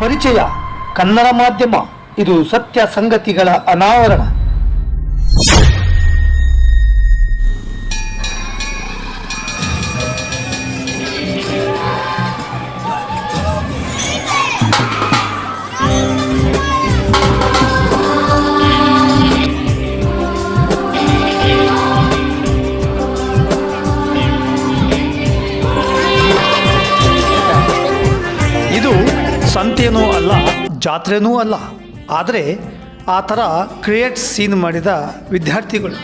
ಪರಿಚಯ ಕನ್ನಡ ಮಾಧ್ಯಮ ಇದು ಸತ್ಯ ಸಂಗತಿಗಳ ಅನಾವರಣ. ಸಂತೆನೂ ಅಲ್ಲ ಜಾತ್ರೆನೂ ಅಲ್ಲ. ಆದರೆ ಆ ಥರ ಕ್ರಿಯೇಟ್ ಸೀನ್ ಮಾಡಿದ ವಿದ್ಯಾರ್ಥಿಗಳು.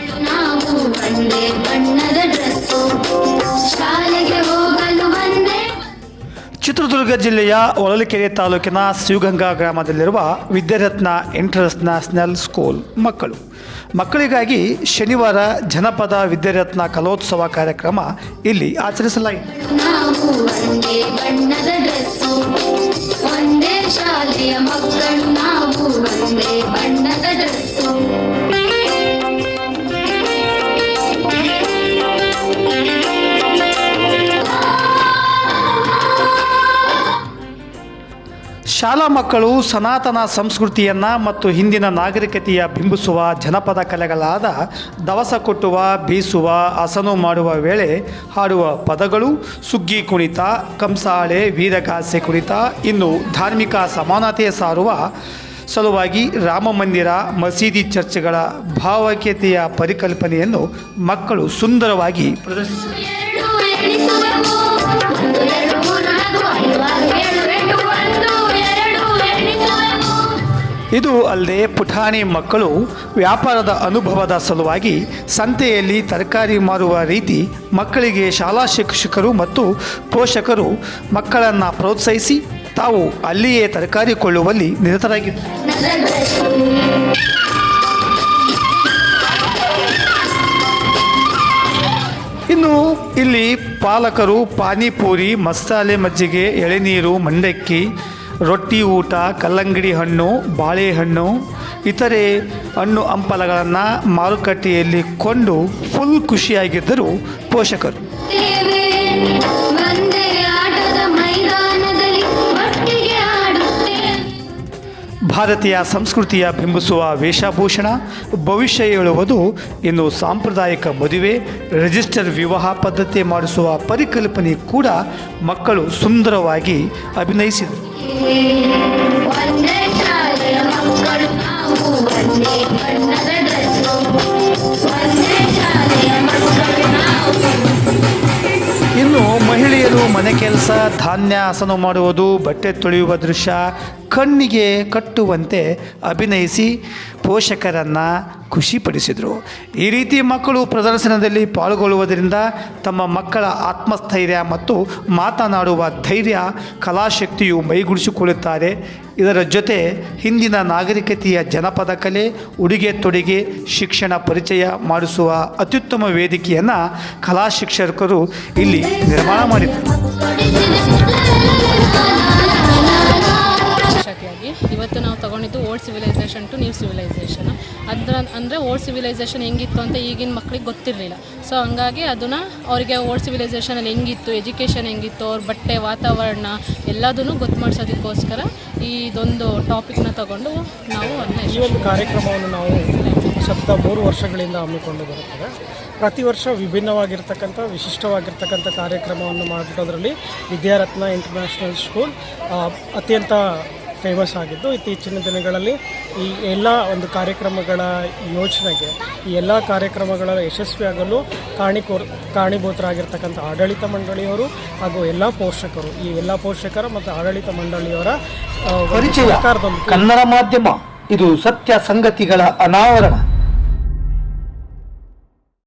ಚಿತ್ರದುರ್ಗ ಜಿಲ್ಲೆಯ ಹೊಳಲಿಕೆರೆ ತಾಲೂಕಿನ ಶಿವಗಂಗಾ ಗ್ರಾಮದಲ್ಲಿರುವ ವಿದ್ಯಾರತ್ನ ಇಂಟರ್ನ್ಯಾಷನಲ್ ಸ್ಕೂಲ್ ಮಕ್ಕಳು. ಮಕ್ಕಳಿಗಾಗಿ ಶನಿವಾರ ಜನಪದ ವಿದ್ಯಾರತ್ನ ಕಲೋತ್ಸವ ಕಾರ್ಯಕ್ರಮ ಇಲ್ಲಿ ಆಚರಿಸಲಾಯಿತು. ನಾವು ಒಂದೇ ಬಣ್ಣದ ಡ್ರೆಸ್ಸು ಒಂದೇ ಶಾಲಾ ಮಕ್ಕಳು ಸನಾತನ ಸಂಸ್ಕೃತಿಯನ್ನು ಮತ್ತು ಹಿಂದಿನ ನಾಗರಿಕತೆಯ ಬಿಂಬಿಸುವ ಜನಪದ ಕಲೆಗಳಾದ ದವಸ ಕೊಟ್ಟುವ, ಬೀಸುವ, ಹಸನು ಮಾಡುವ ವೇಳೆ ಹಾಡುವ ಪದಗಳು ಸುಗ್ಗಿ ಕುಣಿತ, ಕಂಸಾಳೆ, ವೀರಗಾಸೆ ಕುಣಿತ, ಇನ್ನು ಧಾರ್ಮಿಕ ಸಮಾನತೆ ಸಾರುವ ಸಲುವಾಗಿ ರಾಮ ಮಂದಿರ, ಮಸೀದಿ ಚರ್ಚ್ಗಳ ಭಾವೈಕ್ಯತೆಯ ಪರಿಕಲ್ಪನೆಯನ್ನು ಮಕ್ಕಳು ಸುಂದರವಾಗಿ ಪ್ರದರ್ಶಿಸಿದರು. ಇದು ಅಲ್ಲದೆ ಪುಠಾಣಿ ಮಕ್ಕಳು ವ್ಯಾಪಾರದ ಅನುಭವದ ಸಲುವಾಗಿ ಸಂತೆಯಲ್ಲಿ ತರಕಾರಿ ಮಾರುವ ರೀತಿ ಮಕ್ಕಳಿಗೆ ಶಾಲಾ ಶಿಕ್ಷಕರು ಮತ್ತು ಪೋಷಕರು ಮಕ್ಕಳನ್ನು ಪ್ರೋತ್ಸಾಹಿಸಿ ತಾವು ಅಲ್ಲಿಯೇ ತರಕಾರಿ ಕೊಳ್ಳುವಲ್ಲಿ ನಿರತರಾಗಿದ್ದರು. ಇನ್ನು ಇಲ್ಲಿ ಪಾಲಕರು ಪಾನಿಪೂರಿ, ಮಸಾಲೆ ಮಜ್ಜಿಗೆ, ಎಳೆನೀರು, ಮಂಡಕ್ಕಿ ರೊಟ್ಟಿ ಊಟ ಕಲ್ಲಂಗಡಿ ಹಣ್ಣು ಬಾಳೆಹಣ್ಣು ಇತರೆ ಹಣ್ಣು ಹಂಪಲಗಳನ್ನು ಮಾರುಕಟ್ಟೆಯಲ್ಲಿ ಕೊಂಡು ಫುಲ್ ಖುಷಿಯಾಗಿದ್ದರು ಪೋಷಕರು. ಭಾರತೀಯ ಸಂಸ್ಕೃತಿಯ ಬಿಂಬಿಸುವ ವೇಷಭೂಷಣ ಭವಿಷ್ಯ ಹೇಳುವುದು ಇನ್ನು ಸಾಂಪ್ರದಾಯಿಕ ಮದುವೆ ರಿಜಿಸ್ಟರ್ ವಿವಾಹ ಪದ್ಧತಿ ಮಾಡಿಸುವ ಪರಿಕಲ್ಪನೆ ಕೂಡ ಮಕ್ಕಳು ಸುಂದರವಾಗಿ ಅಭಿನಯಿಸಿದರು. ಇನ್ನು ಮಹಿಳೆಯರು ಮನೆ ಕೆಲಸ, ಧಾನ್ಯ, ಹಸನು ಮಾಡುವುದು, ಬಟ್ಟೆ ತೊಳೆಯುವ ದೃಶ್ಯ ಕಣ್ಣಿಗೆ ಕಟ್ಟುವಂತೆ ಅಭಿನಯಿಸಿ ಪೋಷಕರನ್ನು ಖುಷಿಪಡಿಸಿದರು. ಈ ರೀತಿ ಮಕ್ಕಳು ಪ್ರದರ್ಶನದಲ್ಲಿ ಪಾಲ್ಗೊಳ್ಳುವುದರಿಂದ ತಮ್ಮ ಮಕ್ಕಳ ಆತ್ಮಸ್ಥೈರ್ಯ ಮತ್ತು ಮಾತನಾಡುವ ಧೈರ್ಯ, ಕಲಾಶಕ್ತಿಯು ಮೈಗೂಡಿಸಿಕೊಳ್ಳುತ್ತಾರೆ. ಇದರ ಜೊತೆ ಹಿಂದಿನ ನಾಗರಿಕತೆಯ ಜನಪದ ಕಲೆ, ಉಡುಗೆ ತೊಡುಗೆ, ಶಿಕ್ಷಣ ಪರಿಚಯ ಮಾಡಿಸುವ ಅತ್ಯುತ್ತಮ ವೇದಿಕೆಯನ್ನು ಕಲಾ ಶಿಕ್ಷಕರು ಇಲ್ಲಿ ನಿರ್ಮಾಣ ಮಾಡಿದರು ಇವತ್ತು ನಾವು ತಗೊಂಡಿದ್ದು old civilisation to new civilisation ಅದರ ಅಂದರೆ ಓಲ್ಡ್ ಸಿವಿಲೈಸೇಷನ್ ಹೆಂಗಿತ್ತು ಅಂತ ಈಗಿನ ಮಕ್ಳಿಗೆ ಗೊತ್ತಿರಲಿಲ್ಲ. ಸೊ ಹಂಗಾಗಿ ಅದನ್ನು ಅವರಿಗೆ ಓಲ್ಡ್ ಸಿವಿಲೈಸೇಷನಲ್ಲಿ ಹೆಂಗಿತ್ತು ಎಜುಕೇಷನ್ ಹೆಂಗಿತ್ತು, ಅವ್ರ ಬಟ್ಟೆ, ವಾತಾವರಣ ಎಲ್ಲದನ್ನು ಗೊತ್ತು ಮಾಡಿಸೋದಕ್ಕೋಸ್ಕರ ಇದೊಂದು ಟಾಪಿಕ್ನ ತಗೊಂಡು ನಾವು ಅದನ್ನ ಈ ಒಂದು ಕಾರ್ಯಕ್ರಮವನ್ನು ನಾವು ಸತತ ಮೂರು ವರ್ಷಗಳಿಂದ ಹಮ್ಮಿಕೊಂಡು ಬರುತ್ತದೆ ಪ್ರತಿ ವರ್ಷ ವಿಭಿನ್ನವಾಗಿರ್ತಕ್ಕಂಥ, ವಿಶಿಷ್ಟವಾಗಿರ್ತಕ್ಕಂಥ ಕಾರ್ಯಕ್ರಮವನ್ನು ಮಾಡೋದ್ರಲ್ಲಿ ವಿದ್ಯಾರತ್ನ ಇಂಟರ್ನ್ಯಾಷನಲ್ ಸ್ಕೂಲ್ ಅತ್ಯಂತ ಫೇಮಸ್ ಆಗಿದ್ದು ಇತ್ತೀಚಿನ ದಿನಗಳಲ್ಲಿ ಈ ಎಲ್ಲ ಒಂದು ಕಾರ್ಯಕ್ರಮಗಳ ಯೋಜನೆಗೆ ಈ ಎಲ್ಲ ಕಾರ್ಯಕ್ರಮಗಳ ಯಶಸ್ವಿಯಾಗಲು ಕಾಣಿಕೋರ್ ಕಾರಣೀಭೂತರಾಗಿರ್ತಕ್ಕಂಥ ಆಡಳಿತ ಮಂಡಳಿಯವರು ಹಾಗೂ ಎಲ್ಲ ಪೋಷಕರು ಈ ಎಲ್ಲ ಪೋಷಕರ ಮತ್ತು ಆಡಳಿತ ಮಂಡಳಿಯವರ ಪರಿಚಯ. ಕನ್ನಡ ಮಾಧ್ಯಮ ಇದು ಸತ್ಯ ಸಂಗತಿಗಳ ಅನಾವರಣ.